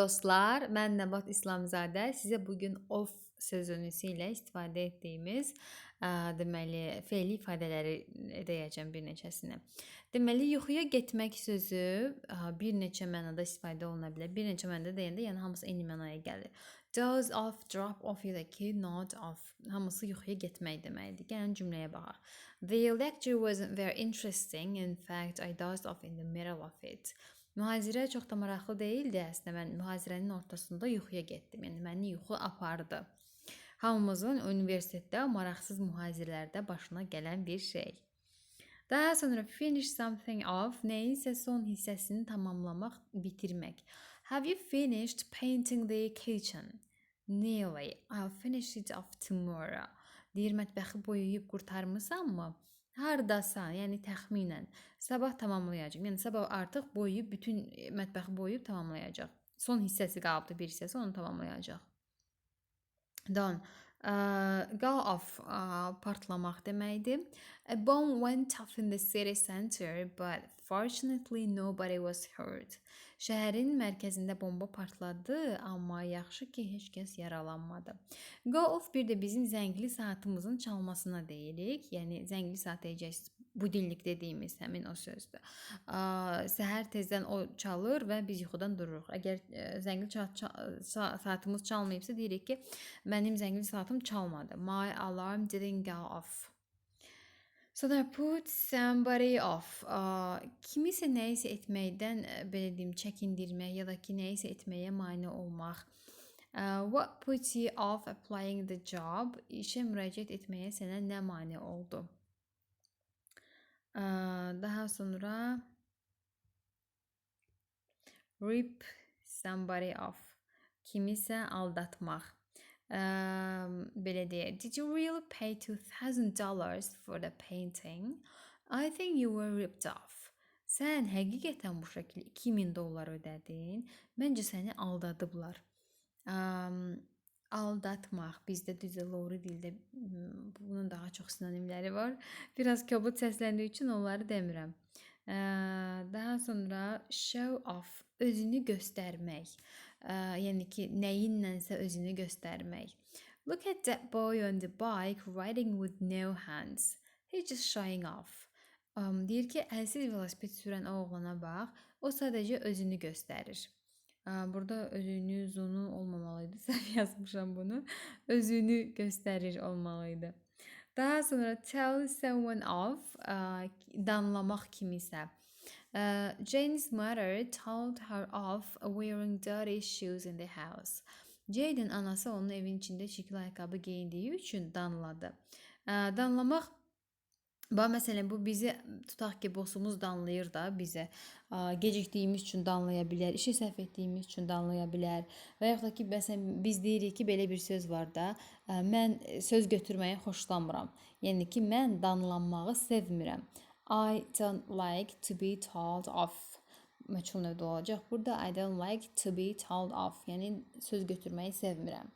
dostlar, mən Nəbat İslamzadə sizə bu gün of sözünüsü ilə istifadə etdiyimiz ə, deməli fe'li ifadələri deyəcəm bir neçəsini. Deməli yuxuya getmək sözü ə, bir neçə mənada istifadə oluna bilər. Bir neçə mənada deyəndə yəni hamısı eyni mənaya gəlir. Doze off, drop off da ki nod off. Hamısı yuxuya getmək deməkdir. Gəlin cümləyə baxaq. The lecture wasn't very interesting. In fact, I dozed off in the middle of it. Mühazirə çox da maraqlı deyildi əslində. Mən mühazirənin ortasında yuxuya getdim. Yəni məni yuxu apardı. Hamımızın universitetdə maraqsız mühazirələrdə başına gələn bir şey. Daha sonra finish something off neyinsə son hissəsini tamamlamaq, bitirmək. Have you finished painting the kitchen? Nearly. I'll finish it off tomorrow. Deyir mətbəxi boyayıb qurtarmısanmı? Hardasan, yəni təxminən. Sabah tamamlayacağam. Yəni sabah artıq boyayıb bütün e, mətbəxi boyayıb tamamlayacaq. Son hissəsi qalıbdı, bir hissəsi onu tamamlayacaq. Done. Uh, go off uh, partlamaq deməkdir. A bomb went off in the city center, but fortunately nobody was hurt. Şəhərin mərkəzində bomba partladı, amma yaxşı ki, heç kəs yaralanmadı. Go off bir də bizim zəngli saatımızın çalmasına deyirik. Yəni zəngli saat deyəcəksiniz. Budilnik dediyimiz həmin o sözdür. Səhər tezdən o çalır və biz yuxudan dururuq. Əgər e, zəngli saat, saatımız çalmayıbsa deyirik ki, mənim zəngli saatım çalmadı. My alarm didn't go off. So that put somebody off. Uh, kimisə nəyisə etməkdən belə deyim, çəkindirmək ya da ki, nəyisə etməyə mane olmaq. Uh, what puts you off applying the job? İşə müraciət etməyə sənə nə mane oldu? Uh, daha sonra rip somebody off. Kimisə aldatmaq. Um, belə deyək. Did you really pay $2000 for the painting? I think you were ripped off. Sən həqiqətən bu şəkildə 2000 dollar ödədin. Məncə səni aldadıblar. Um, aldatmaq bizdə düzə loru dildə bunun daha çox sinonimləri var. Biraz kobud səsləndiyi üçün onları demirəm. Daha sonra show off özünü göstərmək yəni ki, nəyinlənsə özünü göstərmək. Look at that boy on the bike riding with no hands. He's just showing off. Um, deyir ki, əlsiz velosiped sürən o oğlana bax, o sadəcə özünü göstərir. Burada özünü, zonu olmamalıydı. Səhv yazmışam bunu. Özünü göstərir olmalıydı. Daha sonra tell someone off, danlamaq kimisə. Uh, Jane's mother told her off wearing dirty shoes in the house. Jane'in anası onun evin içində çirkli ayaqqabı geyindiyi üçün danladı. Uh, danlamaq Bax məsələn bu bizi tutaq ki, bossumuz danlayır da bizə. Gecikdiyimiz üçün danlaya bilər, işi səhv etdiyimiz üçün danlaya bilər. Və yaxud da ki, məsələn biz deyirik ki, belə bir söz var da, mən söz götürməyi xoşlamıram. Yəni ki, mən danlanmağı sevmirəm. I don't like to be told off məchul növdə olacaq. Burada I don't like to be told off, yəni söz götürməyi sevmirəm.